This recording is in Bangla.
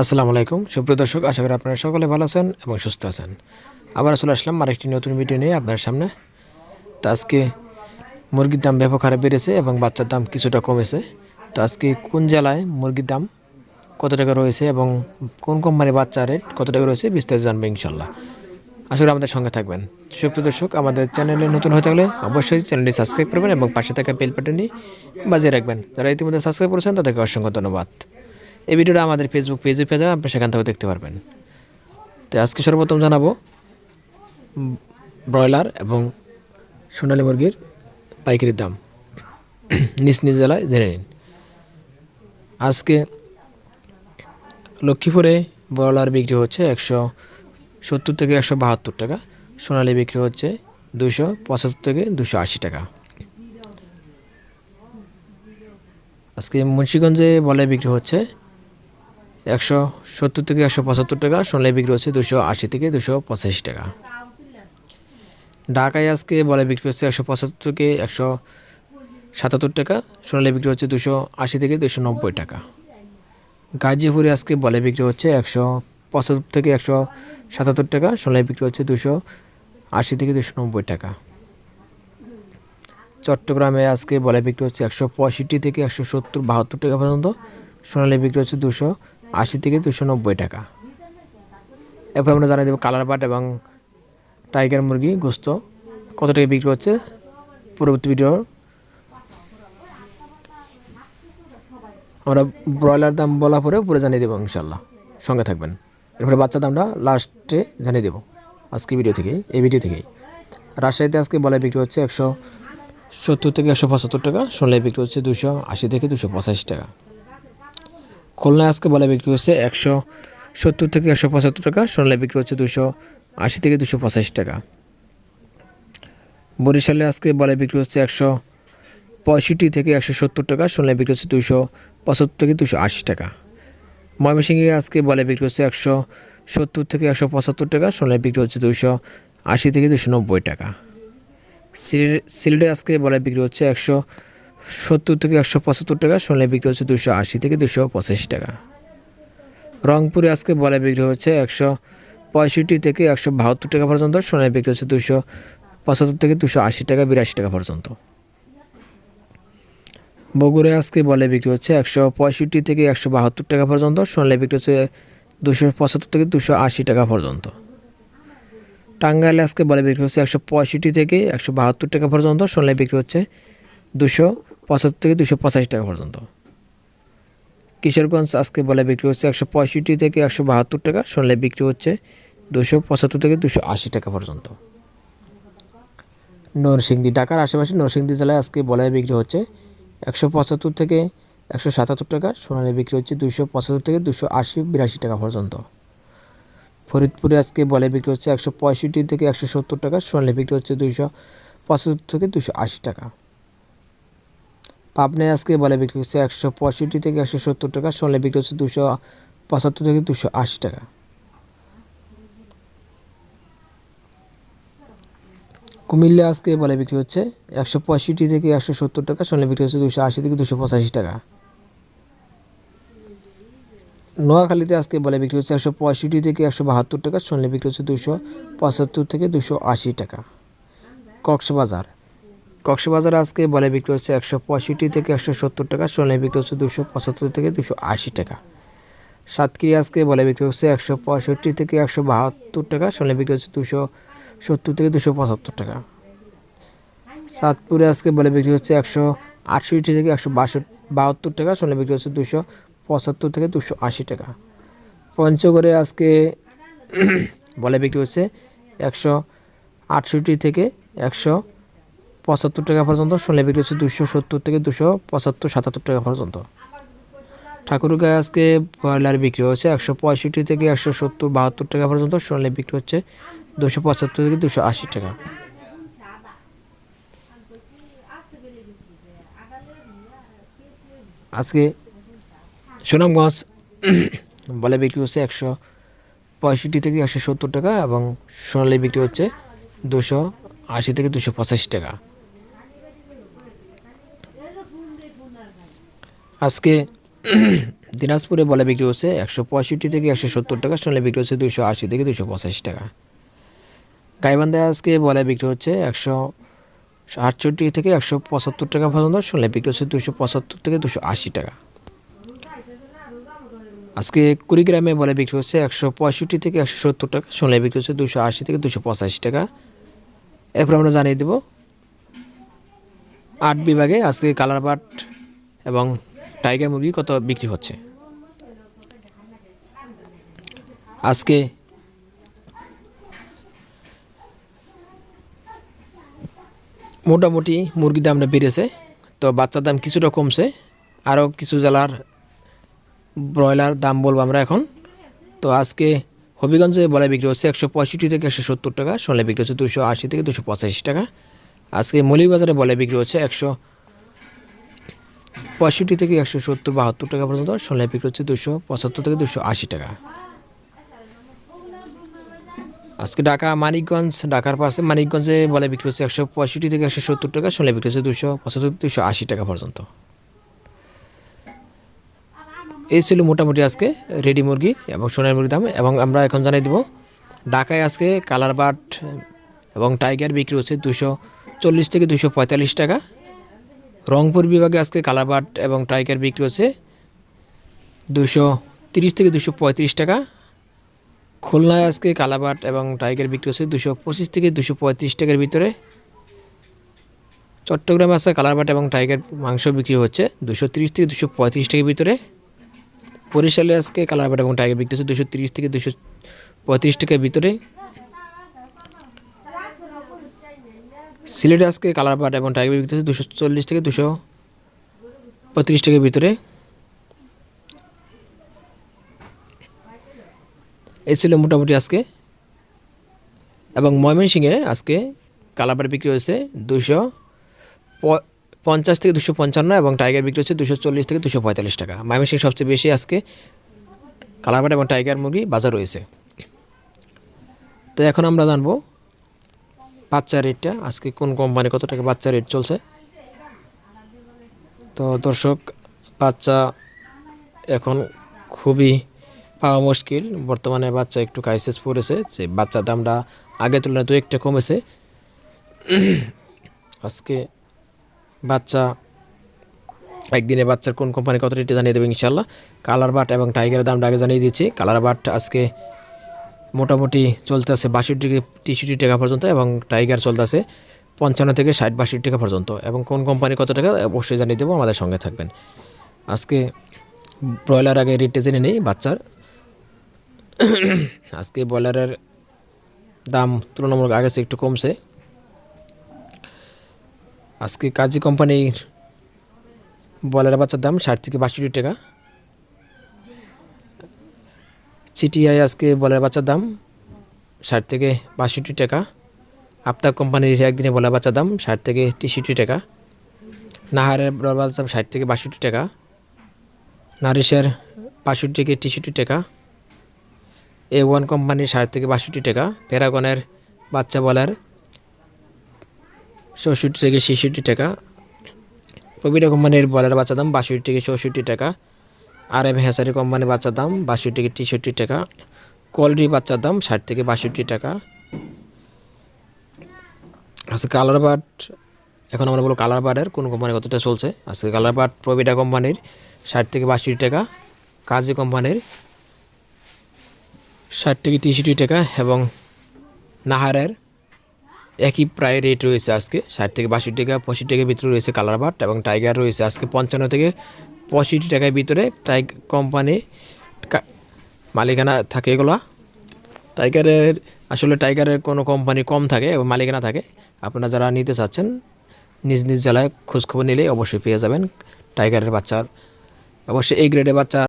আসসালামু আলাইকুম। সুপ্রিয় দর্শক, আশা করি আপনারা সকলে ভালো আছেন এবং সুস্থ আছেন। আবার চলে আসলাম আরেকটি নতুন ভিডিও নিয়ে আপনার সামনে। তো আজকে মুরগির দাম ব্যাপক হারে বেড়েছে এবং বাচ্চার দাম কিছুটা কমেছে। তো আজকে কোন জেলায় মুরগির দাম কত টাকা রয়েছে এবং কোন কোম্পানির বাচ্চা রেট কত টাকা রয়েছে বিস্তারিত জানব ইনশাল্লাহ। আশা করি আমাদের সঙ্গে থাকবেন। সুপ্রিয় দর্শক, আমাদের চ্যানেলে নতুন হয়ে থাকলে অবশ্যই চ্যানেলটি সাবস্ক্রাইব করবেন এবং পাশে থাকা বেল বাটনটি বাজিয়ে রাখবেন। যারা ইতিমধ্যে সাবস্ক্রাইব করেছেন, তাদেরকে অসংখ্য ধন্যবাদ। এই ভিডিওটা আমাদের ফেসবুক পেজে পেয়ে আপনি সেখান থেকেও দেখতে পারবেন। তো আজকে সর্বপ্রথম জানাব, ব্রয়লার এবং সোনালী মুরগির পাইকারির দাম। নিজ নিজ জেলায় জেনে নিন। আজকে লক্ষ্মীপুরে ব্রয়লার বিক্রি হচ্ছে একশো সত্তর থেকে একশো বাহাত্তর টাকা, সোনালী বিক্রি হচ্ছে দুশো পঁচাত্তর থেকে দুশো আশি টাকা। আজকে মুন্সিগঞ্জে বলে বিক্রি হচ্ছে একশো সত্তর থেকে একশো পঁচাত্তর টাকা, সোনালী বিক্রি হচ্ছে দুশো আশি থেকে দুশো পঁচাশি টাকা। ঢাকায় আজকে বলে বিক্রি হচ্ছে একশো পঁচাত্তর থেকে একশো সাতাত্তর টাকা, সোনালী বিক্রি হচ্ছে দুশো আশি থেকে দুশো নব্বই টাকা। গাজীপুরে আজকে বলে বিক্রি হচ্ছে একশো পঁচাত্তর থেকে একশো সাতাত্তর টাকা, সোনালী বিক্রি হচ্ছে দুশো আশি থেকে দুশো নব্বই টাকা। চট্টগ্রামে আজকে বলে বিক্রি হচ্ছে একশো পঁয়ষট্টি থেকে একশো সত্তর, বাহাত্তর টাকা পর্যন্ত, সোনালী বিক্রি হচ্ছে দুশো আশি থেকে দুশো নব্বই টাকা। এরপর আমরা জানিয়ে দেবো কালার বাট এবং টাইগার মুরগি গোস্ত। কত টাকা বিক্রি হচ্ছে? পরবর্তী ভিডিও আমরা ব্রয়লার দাম বলা পরে পুরো জানিয়ে দেবো ইনশাল্লাহ সঙ্গে থাকবেন। এরপরে বাচ্চার দামটা লাস্টে জানিয়ে দেবো। আজকে ভিডিও থেকে এই ভিডিও থেকেই। রাজশাহীতে আজকে বলে বিক্রি হচ্ছে একশো সত্তর থেকে একশো পঁচাত্তর টাকা সোনালী বিক্রি হচ্ছে দুশো আশি থেকে দুশো পঁচাশি টাকা। খুলনায় আজকে বলে বিক্রি হচ্ছে একশো সত্তর থেকে একশো পঁচাত্তর টাকা, সোনালী বিক্রি হচ্ছে দুশো আশি থেকে দুশো পঁচাশি টাকা। বরিশালে আজকে বলে বিক্রি হচ্ছে একশো পঁয়ষট্টি থেকে একশো সত্তর টাকা, সোনালী বিক্রি হচ্ছে দুশো পঁচাত্তর থেকে দুশো আশি টাকা। ময়মনসিংহে আজকে বলে বিক্রি হচ্ছে একশো সত্তর থেকে একশো পঁচাত্তর টাকা, সোনালী বিক্রি হচ্ছে দুশো আশি থেকে দুশো নব্বই টাকা। সিলেটে সিলেটে আজকে বলে বিক্রি হচ্ছে একশো সত্তর থেকে একশো পঁচাত্তর টাকা, সোনালী বিক্রি হচ্ছে দুশো আশি থেকে দুশো পঁচাশি টাকা। রংপুরে আজকে বলে বিক্রি হচ্ছে একশো পঁয়ষট্টি থেকে একশো বাহাত্তর টাকা পর্যন্ত, সোনালী বিক্রি হচ্ছে দুশো পঁচাত্তর থেকে দুশো আশি টাকা, বিরাশি টাকা পর্যন্ত। বগুড়ায় আজকে বলে বিক্রি হচ্ছে একশো পঁয়ষট্টি থেকে একশো বাহাত্তর টাকা পর্যন্ত, সোনালী বিক্রি হচ্ছে দুশো পঁচাত্তর থেকে দুশো আশি টাকা পর্যন্ত। টাঙ্গাইলে আজকে বলে বিক্রি হচ্ছে একশো পঁয়ষট্টি থেকে একশো বাহাত্তর টাকা পর্যন্ত, সোনালী বিক্রি হচ্ছে দুশো পঁচাত্তর থেকে দুশো পঁচাশি টাকা পর্যন্ত। কিশোরগঞ্জ আজকে বলে বিক্রি হচ্ছে একশো পঁয়ষট্টি থেকে একশো বাহাত্তর টাকা সোনালী বিক্রি হচ্ছে দুশো পঁচাত্তর থেকে দুশো আশি টাকা পর্যন্ত। নরসিংদী, ঢাকার আশেপাশে নরসিংদী জেলায় আজকে বলে বিক্রি হচ্ছে একশো পঁচাত্তর থেকে একশো সাতাত্তর টাকা সোনালী বিক্রি হচ্ছে দুশো পঁচাত্তর থেকে দুশো আশি, বিরাশি টাকা পর্যন্ত। ফরিদপুরে আজকে বলে বিক্রি হচ্ছে একশো পঁয়ষট্টি থেকে একশো সত্তর টাকা সোনালী বিক্রি হচ্ছে দুশো পঁচাত্তর থেকে দুশো আশি টাকা। পাবনায় আজকে বলে বিক্রি হচ্ছে একশো পঁয়ষট্টি থেকে একশো সত্তর টাকা সোনালী বিক্রি হচ্ছে দুশো পঁচাত্তর থেকে দুশো আশি টাকা। কুমিল্লা আজকে বলে বিক্রি হচ্ছে একশো পঁয়ষট্টি থেকে একশো সত্তর টাকা সোনালী বিক্রি হচ্ছে দুশো আশি থেকে দুশো পঁচাশি টাকা। নোয়াখালীতে আজকে বলে বিক্রি হচ্ছে একশো পঁয়ষট্টি থেকে একশো বাহাত্তর টাকা সোনালী বিক্রি হচ্ছে দুশো পঁচাত্তর থেকে দুশো আশি টাকা। কক্সবাজার কক্সবাজার আজকে বলে বিক্রি হচ্ছে একশো পঁয়ষট্টি থেকে একশো সত্তর টাকা, সোনালী বিক্রি হচ্ছে দুশো পঁচাত্তর থেকে দুশো আশি টাকা। সাতক্ষীরা আজকে বলে বিক্রি হচ্ছে একশো পঁয়ষট্টি থেকে একশো বাহাত্তর টাকা, সোনালী বিক্রি হচ্ছে দুশো সত্তর থেকে দুশো পঁচাত্তর টাকা। সাতপুরে আজকে বলে বিক্রি হচ্ছে একশো আটষট্টি থেকে একশো বাষট্টি বাহাত্তর টাকা, সোনালী বিক্রি হচ্ছে দুশো পঁচাত্তর থেকে দুশো আশি টাকা। পঞ্চগড়ে আজকে বলে বিক্রি হচ্ছে একশো আটষট্টি থেকে একশো পঁচাত্তর টাকা পর্যন্ত সোনালী বিক্রি হচ্ছে দুশো সত্তর থেকে দুশো পঁচাত্তর, সাতাত্তর টাকা পর্যন্ত। ঠাকুরগাঁয়ে আজকে ব্রয়লার বিক্রি হচ্ছে একশো পঁয়ষট্টি থেকে একশো সত্তর, বাহাত্তর টাকা পর্যন্ত সোনালী বিক্রি হচ্ছে দুশো পঁচাত্তর থেকে দুশো আশি টাকা। আজকে সুনামগঞ্জ বলে বিক্রি হচ্ছে একশো পঁয়ষট্টি থেকে একশো সত্তর টাকা এবং সোনালী বিক্রি হচ্ছে দুশো আশি থেকে দুশো পঁচাশি টাকা। আজকে দিনাজপুরে বলে বিক্রি হচ্ছে একশো পঁয়ষট্টি থেকে একশো সত্তর টাকা শুনলে বিক্রি হচ্ছে দুশো আশি থেকে দুশো পঁচাশি টাকা। গাইবান্ধায় আজকে বলে বিক্রি হচ্ছে একশো আটষট্টি থেকে একশো পঁচাত্তর টাকা পর্যন্ত শুনলে বিক্রি হচ্ছে দুশো পঁচাত্তর থেকে দুশো আশি টাকা। আজকে কুড়িগ্রামে বলে বিক্রি হচ্ছে একশো পঁয়ষট্টি থেকে একশো সত্তর টাকা শুনলে বিক্রি হচ্ছে দুশো আশি থেকে দুশো পঁচাশি টাকা। এরপর আমরা জানিয়ে দেব, আট বিভাগে আজকে কালার বাট এবং টাইগার মুরগি কত বিক্রি হচ্ছে? আজকে মোটামুটি মুরগির দামটা বেড়েছে, তো বাচ্চার দাম কিছুটা কমছে। আরও কিছু জেলার ব্রয়লার দাম বলব আমরা এখন। তো আজকে হবিগঞ্জে বলে বিক্রি হচ্ছে একশো পঁয়ষট্টি থেকে একশো সত্তর টাকা সোলে বিক্রি হচ্ছে দুশো আশি থেকে দুশো পঁচাশি টাকা। আজকে মৌলিকবাজারে বলে বিক্রি হচ্ছে একশো পঁয়ষট্টি থেকে একশো সত্তর, বাহাত্তর টাকা পর্যন্ত সোলে বিক্রি হচ্ছে দুশো পঁচাত্তর থেকে দুশো আশি টাকা। আজকে ঢাকা মানিকগঞ্জ, ঢাকার পাশে মানিকগঞ্জে বলে বিক্রি হচ্ছে একশো পঁয়ষট্টি থেকে একশো সত্তর টাকা সোলে বিক্রি হচ্ছে দুশো পঁচাত্তর দুশো আশি টাকা পর্যন্ত। এই ছিল মোটামুটি আজকে রেডি মুরগি এবং সোনার মুরগির দাম এবং আমরা এখন জানাই দেব, ঢাকায় আজকে কালার বাট এবং টাইগার বিক্রি হচ্ছে দুশো চল্লিশ থেকে দুশো পঁয়তাল্লিশ টাকা। রংপুর বিভাগে আজকে কালাবাট এবং টাইগার বিক্রি হচ্ছে দুশো তিরিশ থেকে দুশো পঁয়ত্রিশ টাকা। খুলনায় আজকে কালাবাট এবং টাইগার বিক্রি হচ্ছে দুশো পঁচিশ থেকে দুশো পঁয়ত্রিশ টাকার ভিতরে। চট্টগ্রামে আজকে কালারবাট এবং টাইগার মাংস বিক্রি হচ্ছে দুশো তিরিশ থেকে দুশো পঁয়ত্রিশ টাকার ভিতরে। বরিশালে আজকে কালারবাট এবং টাইগার বিক্রি হচ্ছে দুশো তিরিশ থেকে দুশো পঁয়ত্রিশ টাকার ভিতরে। সিলেটে আজকে কালারবাট এবং টাইগার বিক্রি হচ্ছে দুশো চল্লিশ থেকে দুশো পঁয়ত্রিশ টাকার ভিতরে। এই ছিল মোটামুটি আজকে। এবং ময়মনসিংহে আজকে কালাবার বিক্রি হয়েছে দুশো পঞ্চাশ থেকে দুশো পঞ্চান্ন এবং টাইগার বিক্রি হচ্ছে দুশো চল্লিশ থেকে দুশো পঁয়তাল্লিশ টাকা। ময়মনসিংহ সবচেয়ে বেশি আজকে কালারবাট এবং টাইগার মুরগি বাজার রয়েছে তো এখন আমরা জানব বাচ্চা রেটটা আজকে কোন কোম্পানি কত টাকা বাচ্চা রেট চলছে? তো দর্শক, বাচ্চা এখন খুবই পাওয়া মুশকিল। বর্তমানে বাচ্চা একটু ক্রাইসিস পড়েছে, যে বাচ্চার দামটা আগের তুলনায় দু একটা কমেছে। আজকে বাচ্চা, একদিনে বাচ্চার কোন কোম্পানি কত রেটে জানিয়ে দেবে ইনশাল্লাহ কালার বাট এবং টাইগারের দামটা আগে জানিয়ে দিচ্ছি কালার বাট আজকে মোটামুটি চলতে চলতেছে বাষট্টি থেকে তেষট্টি টাকা পর্যন্ত এবং টাইগার চলতেছে পঞ্চান্ন থেকে ষাট বাষট্টি টাকা পর্যন্ত। এবং কোন কোম্পানি কত টাকা, অবশ্যই জানিয়ে দেবো, আমাদের সঙ্গে থাকবেন। আজকে ব্রয়লার আগে রেটে জেনে নেই, বাচ্চার। আজকে ব্রয়লারের দাম তুলনামূলক আগে চেয়ে একটু কমছে। আজকে কাজী কোম্পানির ব্রয়লারের বাচ্চার দাম ষাট থেকে বাষট্টি টাকা। সিটিআই আজকে বলার বাচ্চার দাম ষাট থেকে বাষট্টি টাকা। আফতাব কোম্পানির একদিনে বলার বাচ্চার দাম ষাট থেকে তেষট্টি টাকা। নাহারের ব্রয়লার বাচ্চার দাম ষাট থেকে বাষট্টি টাকা। নারিশের বাষট্টি থেকে তেষট্টি টাকা। এ ওয়ান কোম্পানির ষাট থেকে বাষট্টি টাকা। প্যারাগনের বাচ্চা বলার চৌষট্টি থেকে ছেষট্টি টাকা। প্রবিটা কোম্পানির বলার বাচ্চা দাম বাষট্টি থেকে চৌষট্টি টাকা। আর এম হেসারি কোম্পানির বাচ্চার দাম বাষট্টি থেকে তেষট্টি টাকা কোয়ালিটি বাচ্চার দাম ষাট থেকে বাষট্টি টাকা। আজকে কালার বাট, এখন আমরা বলব কালার বাটের কোন কোম্পানি কতটা চলছে। আজকে কালার বাট প্রবিটা কোম্পানির ষাট থেকে বাষট্টি টাকা, কাজী কোম্পানির ষাট থেকে তেষট্টি টাকা এবং নাহারের একই প্রায় রেট রয়েছে আজকে। ষাট থেকে বাষট্টি টাকা, পঁয়ষট্টি টাকার ভিতরে রয়েছে কালার বাট এবং টাইগার রয়েছে আজকে পঞ্চান্ন থেকে পঁয়ষট্টি টাকার ভিতরে টাই কোম্পানি মালিকানা থাকে এগুলো। টাইগারের, আসলে টাইগারের কোনো কোম্পানি কম থাকে, এবং মালিকানা থাকে। আপনারা যারা নিতে চাচ্ছেন, নিজ নিজ জেলায় খোঁজখবর নিলে অবশ্যই পেয়ে যাবেন টাইগারের বাচ্চার। অবশ্যই এই গ্রেডের বাচ্চা